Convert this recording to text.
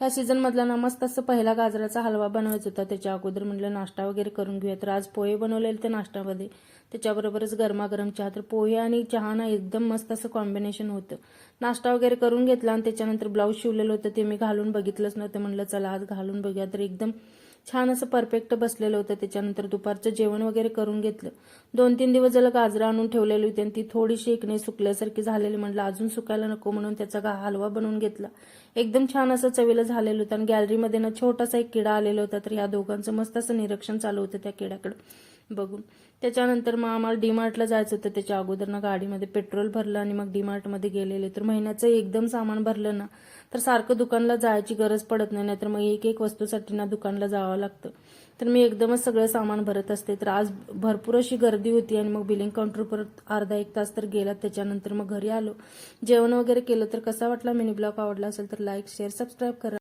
ह्या सीझनमधला ना मस्त असं पहिला गाजराचा हलवा बनवायचा होता. त्याच्या अगोदर म्हटलं नाश्ता वगैरे करून घेऊया तर आज पोहे बनवलेले ते नाश्त्यामध्ये. त्याच्याबरोबरच गरमागरम चहा. तर पोहे आणि चहा ना एकदम मस्त असं कॉम्बिनेशन होतं. नाश्ता वगैरे करून घेतला आणि त्याच्यानंतर ब्लाऊज शिवलेलं होतं. ते मी घालून बघितलंच नव्हतं. म्हणलं चला आज घालून बघूया. तर एकदम छान असं परफेक्ट बसलेलं होतं. त्याच्यानंतर दुपारचं जेवण वगैरे करून घेतलं. दोन तीन दिवस झालं गाजरं आणून ठेवलेली होती आणि ती थोडीशी एकणे सुकल्यासारखी झालेली. म्हटलं अजून सुकायला नको म्हणून त्याचा गा हलवा बनवून घेतला. एकदम छान असं चवीला झालेलं होतं. आणि गॅलरीमध्ये ना छोटासा एक किडा आलेला होता. तर ह्या दोघांचं मस्त असं निरीक्षण चालू होतं त्या किड्याकडं. बघून त्याच्यानंतर मग आम्हाला डीमार्टला जायचं होतं. त्याच्या अगोदर ना गाडीमध्ये पेट्रोल भरलं आणि मग डीमार्टमध्ये गेलेले. तर महिन्याचं एकदम सामान भरलं ना तर सारखं दुकानला जायची गरज पडत नाही. नाहीतर मग एक एक वस्तूसाठी ना दुकानला जावं लागतं. तर मी एकदमच सगळं सामान भरत असते. तर आज भरपूर अशी गर्दी होती आणि मग बिलिंग काउंटर परत अर्धा एक तास तर गेला. त्याच्यानंतर मग घरी आलो. जेवण वगैरे केलं तर कसा वाटला? मिनी ब्लॉग आवडला असेल तर लाईक शेअर सबस्क्राईब करा.